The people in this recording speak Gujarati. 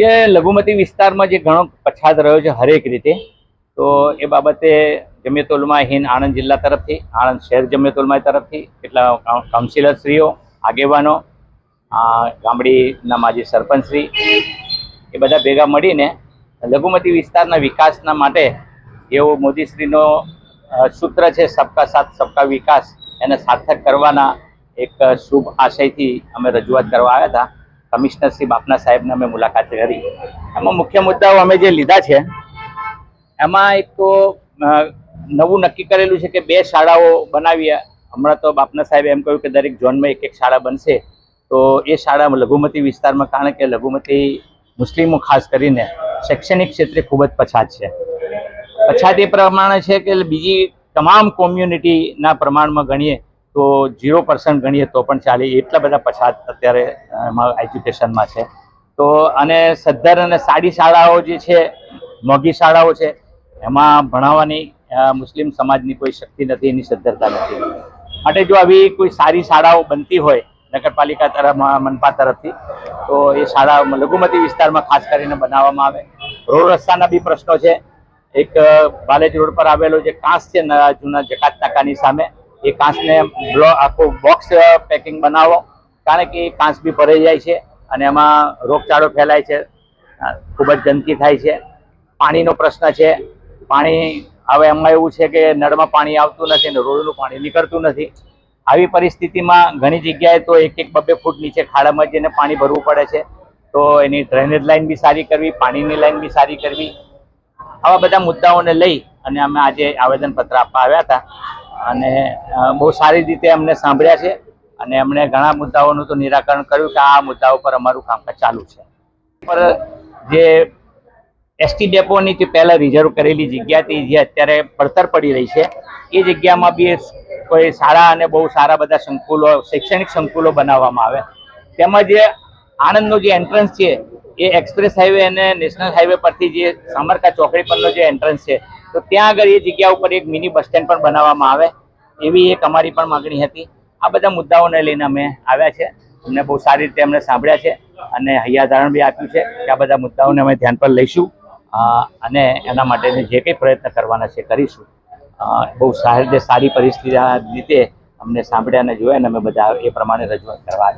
કે લઘુમતી વિસ્તારમાં જે ઘણો પછાત રહ્યો છે હરેક રીતે, તો એ બાબતે જમિયતુલમા હિન્દ આણંદ જિલ્લા તરફથી, આણંદ શહેર જમિયતુલમા તરફથી કેટલા કાઉ- કાઉન્સિલરશ્રીઓ આગેવાનો ગામડીના માજી સરપંચશ્રી, એ બધા ભેગા મળીને લઘુમતી વિસ્તારના વિકાસના માટે એવો મોદીશ્રીનો સૂત્ર છે સબકા સાથ, સબકા વિકાસ, એને સાર્થક કરવાના એક શુભ આશયથી અમે રજૂઆત કરવા આવ્યા હતા. કમિશનર શ્રી બાપના સાહેબને અમે મુલાકાત કરી. એમાં મુખ્ય મુદ્દાઓ અમે જે લીધા છે, એમાં એક તો નવું નક્કી કરેલું છે કે બે શાળાઓ બનાવીએ. હમણાં તો બાપના સાહેબે એમ કહ્યું કે દરેક ઝોનમાં એક એક શાળા બનશે. તો એ શાળા લઘુમતી વિસ્તારમાં, કારણ કે લઘુમતી મુસ્લિમો ખાસ કરીને શૈક્ષણિક ક્ષેત્રે ખૂબ જ પછાત છે. પછાત એ પ્રમાણે છે કે બીજી તમામ કોમ્યુનિટીના પ્રમાણમાં ગણીએ તો ઝીરો પર્સન્ટ ગણીએ તો પણ ચાલે. એટલા બધા પછાત અત્યારે એમાં એજ્યુકેશનમાં છે. તો અને સદ્ધર અને સાડી શાળાઓ જે છે, મોંઘી શાળાઓ છે, એમાં ભણાવવાની મુસ્લિમ સમાજની કોઈ શક્તિ નથી, એની સદ્ધરતા નથી. માટે જો આવી કોઈ સારી શાળાઓ બનતી હોય, નગરપાલિકા તરફ મનપા તરફથી, તો એ શાળા લઘુમતી વિસ્તારમાં ખાસ કરીને બનાવવામાં આવે. રોડ રસ્તાના બી પ્રશ્નો છે. એક બાલેજ રોડ પર આવેલો જે કાંસ છે જૂના જકાત નાકાની સામે એ કાંસને આખું બોક્સ પેકિંગ બનાવો. કારણ કે કાંસ બી ભરાઈ જાય છે અને એમાં રોગચાળો ફેલાય છે. ખૂબ જ ગંદકી થાય છે. પાણીનો પ્રશ્ન છે. પાણી, હવે એમાં એવું છે કે નળમાં પાણી આવતું નથી ને રોડનું પાણી નીકળતું નથી. આવી પરિસ્થિતિમાં ઘણી જગ્યાએ તો એક એક બબે ફૂટ નીચે ખાડામાં જઈને પાણી ભરવું પડે છે. તો એની ડ્રેનેજ લાઈન બી સારી કરવી, પાણીની લાઇન બી સારી કરવી. આવા બધા મુદ્દાઓને લઈ અને અમે આજે આવેદનપત્ર આપવા આવ્યા હતા. અને બહુ સારી રીતે અમને સાંભળ્યા છે અને એમણે ઘણા મુદ્દાઓનું તો નિરાકરણ કર્યું કે આ મુદ્દાઓ પર અમારું કામકાજ ચાલુ છે. પર જે એસટી ડેપોની જે પહેલાં રિઝર્વ કરેલી જગ્યા હતી, જે અત્યારે પડતર પડી રહી છે, એ જગ્યામાં બી કોઈ સારા અને બહુ સારા બધા સંકુલો, શૈક્ષણિક સંકુલો બનાવવામાં આવે. તેમજ આણંદનો જે એન્ટ્રન્સ છે એ એક્સપ્રેસ હાઈવે અને નેશનલ હાઈવે પરથી જે સામરકા ચોકડી પરનો જે એન્ટ્રન્સ છે, તો ત્યાં આગળ એ જગ્યા ઉપર એક મિની બસ સ્ટેન્ડ પણ બનાવવામાં આવે. એવી એક અમારી પણ માગણી હતી. આ બધા મુદ્દાઓને લઈને અમે આવ્યા છે. અમને બહુ સારી રીતે અમને સાંભળ્યા છે અને હૈયાધારણ બી આપ્યું છે કે આ બધા મુદ્દાઓને અમે ધ્યાન પર લઈશું. અને એના માટેની જે કંઈ પ્રયત્ન કરવાના છે કરીશું. બહુ સારી રીતે સારી પરિસ્થિતિ રીતે અમને સાંભળ્યા અને જોયા અને અમે બધા એ પ્રમાણે રજૂઆત કરવા